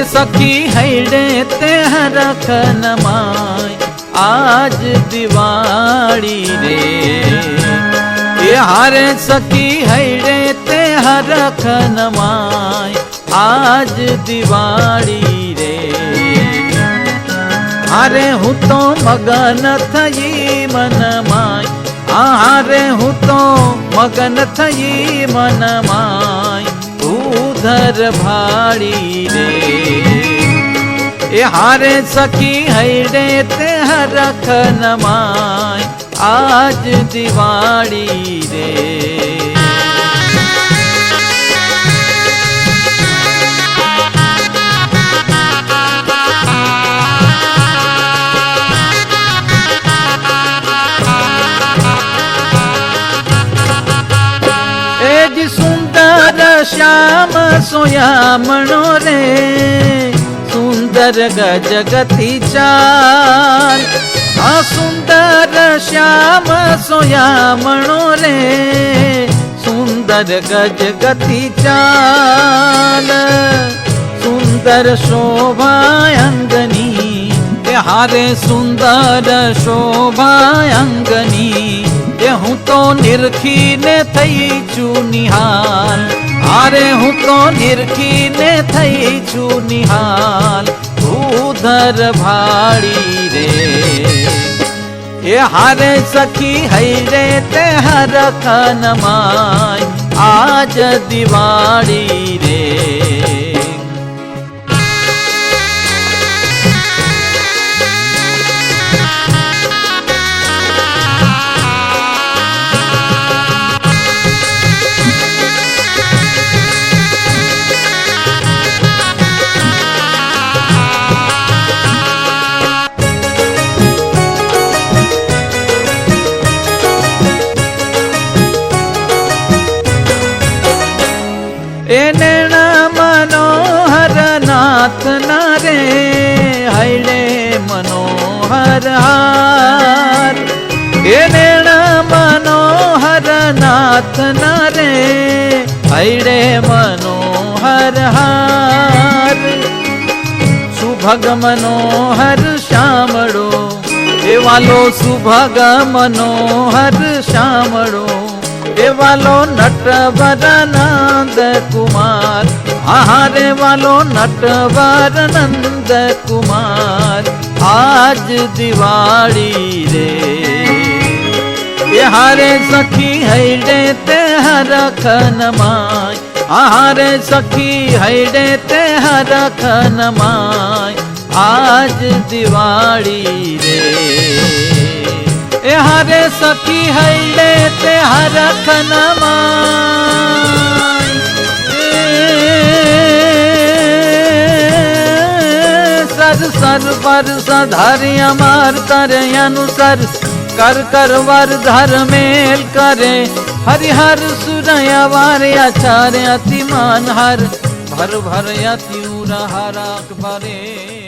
એ સખી હૈડે તે હરખન માય આજ દિવાળી રે એ હારે સખી હૈડે તે હરખન માય આજ દિવાળી રે હારે હું તો મગન થઈ મનમાય હારે હું તો મગન થઈ મનમાય ઉધર ભાડી રે એ હારે સખી હૈડે તે હરખન માય આજ દિવાળી રે એ જ મણો રે, સુંદર ગજગતી ચાર. આ સુંદર શ્યામ સોયામણો રે, સુંદર ગજગતી ચાલ સુંદર શોભાયંગની કે હારે સુંદર શોભાયંગની એ હું તો નિરખીને થઈ છું નિહાલ હારે હું તો નિરખીને થઈ છું નિહાલ. ઉધર ભાડી રે. એ હારે સખી હૈરે તે હર કન માય આજ દિવાળી રે. એ નેણા મનોહર નાથ ના રે હૈડે મનોહર હાર. એ નેણા મનોહર નાથ ના રે હૈડે મનોહર હાર. સુભગ મનોહર શામળો એવાલો વાલો સુભગ મનોહર શ્યામળો. એ વાલો નટવર નંદ કુમાર આહારે વાલો નટવર નંદ કુમાર આજ દિવાળી રે. એ હારે સખી હૈડે તે હરખન માય આહારે સખી હૈડે તે હરખન માય આજ દિવાળી રે. એ હારે સખી હૈડે તે સર પર સધારી અમાર તરે અનુસર કર કર વર ધર મેલ કરે હરિહર સુરય વાર આચાર્ય અતિમાન હર ભર ભર અતિ ઉર હરાક ભરે